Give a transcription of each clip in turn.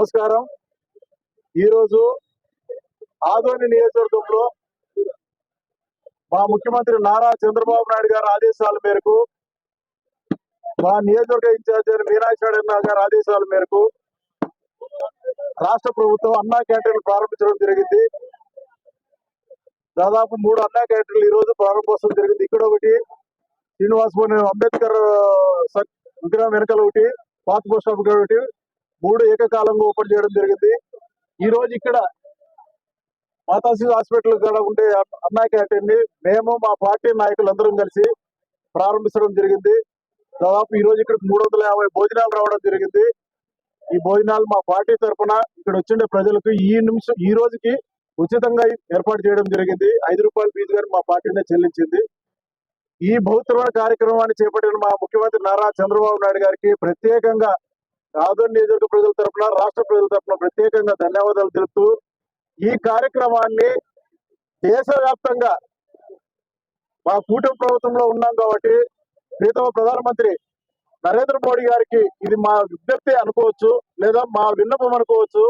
నమస్కారం. ఈరోజు ఆదోని నియోజకవర్గంలో మా ముఖ్యమంత్రి నారా చంద్రబాబు నాయుడు గారి ఆదేశాల మేరకు మా నియోజకవర్గ ఇన్ఛార్జ్ మీనాక్షి నాయుడు గారి ఆదేశాల మేరకు రాష్ట్ర ప్రభుత్వం అన్నా క్యాంటీన్లు ప్రారంభించడం జరిగింది. దాదాపు మూడు అన్నా క్యాంటీన్లు ఈ రోజు ప్రారంభోత్సవం జరిగింది. ఇక్కడ ఒకటి శ్రీనివాస్ అంబేద్కర్ విగ్రహం వెనకాల ఒకటి పాత పోస్ట్ ఒకటి మూడు ఏకకాలంగా ఓపెన్ చేయడం జరిగింది. ఈ రోజు ఇక్కడ మాతాశ్రీ హాస్పిటల్ కూడా ఉండే అన్నా క్యాంటీన్ని మేము మా పార్టీ నాయకులు అందరం కలిసి ప్రారంభించడం జరిగింది. దాదాపు ఈ రోజు ఇక్కడ మూడు వందల యాభై భోజనాలు రావడం జరిగింది. ఈ భోజనాలు మా పార్టీ తరఫున ఇక్కడ వచ్చిండే ప్రజలకు ఈ నిమిషం ఈ రోజుకి ఉచితంగా ఏర్పాటు చేయడం జరిగింది. ఐదు రూపాయల ఫీజు గాని మా పార్టీనే చెల్లించింది. ఈ బహుత్తరమైన కార్యక్రమాన్ని చేపట్టిన మా ముఖ్యమంత్రి నారా చంద్రబాబు నాయుడు గారికి ప్రత్యేకంగా ఆదోని నియోజకవర్గ ప్రజల తరఫున రాష్ట్ర ప్రజల తరఫున ప్రత్యేకంగా ధన్యవాదాలు తెలుపుతూ ఈ కార్యక్రమాన్ని దేశవ్యాప్తంగా మా కూటమి ప్రభుత్వంలో ఉన్నాం కాబట్టి ప్రీతమ ప్రధానమంత్రి నరేంద్ర మోడీ గారికి ఇది మా విజ్ఞప్తి అనుకోవచ్చు లేదా మా విన్నపం అనుకోవచ్చు.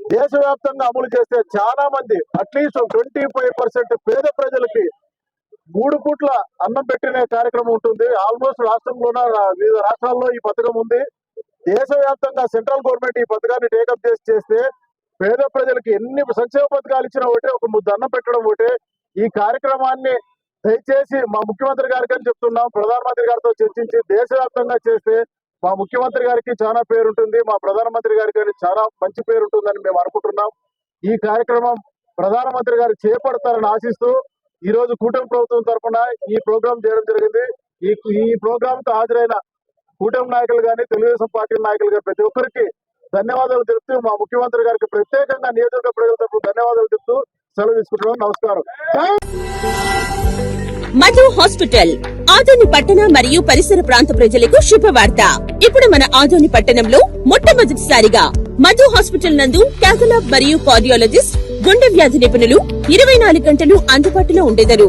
దేశవ్యాప్తంగా అమలు చేస్తే చాలా మంది అట్లీస్ట్ ట్వంటీ ఫైవ్ పర్సెంట్ పేద ప్రజలకి మూడు పూట్ల అన్నం పెట్టిన కార్యక్రమం ఉంటుంది. ఆల్మోస్ట్ రాష్ట్రంలోన వివిధ రాష్ట్రాల్లో ఈ పథకం ఉంది. దేశవ్యాప్తంగా సెంట్రల్ గవర్నమెంట్ ఈ పథకాన్ని టేకప్ చేసి చేస్తే పేద ప్రజలకు ఎన్ని సంక్షేమ పథకాలు ఇచ్చినా ఒకటే ఒక ముద్ద అన్నం పెట్టడం ఒకటే. ఈ కార్యక్రమాన్ని దయచేసి మా ముఖ్యమంత్రి గారికి అని చెప్తున్నాం ప్రధానమంత్రి గారితో చర్చించి దేశవ్యాప్తంగా చేస్తే మా ముఖ్యమంత్రి గారికి చాలా పేరు ఉంటుంది మా ప్రధానమంత్రి గారికి చాలా మంచి పేరు ఉంటుందని మేము అనుకుంటున్నాం. ఈ కార్యక్రమం ప్రధానమంత్రి గారు చేపడతారని ఆశిస్తూ ఈ రోజు కూటమి ప్రభుత్వం తరఫున ఈ ప్రోగ్రాం చేయడం జరిగింది. ఈ ఈ ప్రోగ్రామ్కు హాజరైన కూటమి నాయకులు కానీ తెలుగుదేశం పార్టీ నాయకులు కానీ ప్రతి ఒక్కరికి ధన్యవాదాలు తెలుపుతూ మా ముఖ్యమంత్రి గారికి ప్రత్యేకంగా నియోజకవర్గ ప్రజల తరఫున ధన్యవాదాలు తెలుపుతూ సెలవు తీసుకుంటున్నాం. నమస్కారం. మధు హాస్పిటల్ ఆదోని పట్టణ మరియు పరిసర ప్రాంత ప్రజలకు శుభవార్త. ఇప్పుడు మన ఆదోని పట్టణంలో మొట్టమొదటిసారిగా మధు హాస్పిటల్ నందు క్యాథలాబ్ మరియు కార్డియాలజిస్ట్ గుండె వ్యాధి నిపుణులు ఇరవై నాలుగు గంటలు అందుబాటులో ఉండేదరు.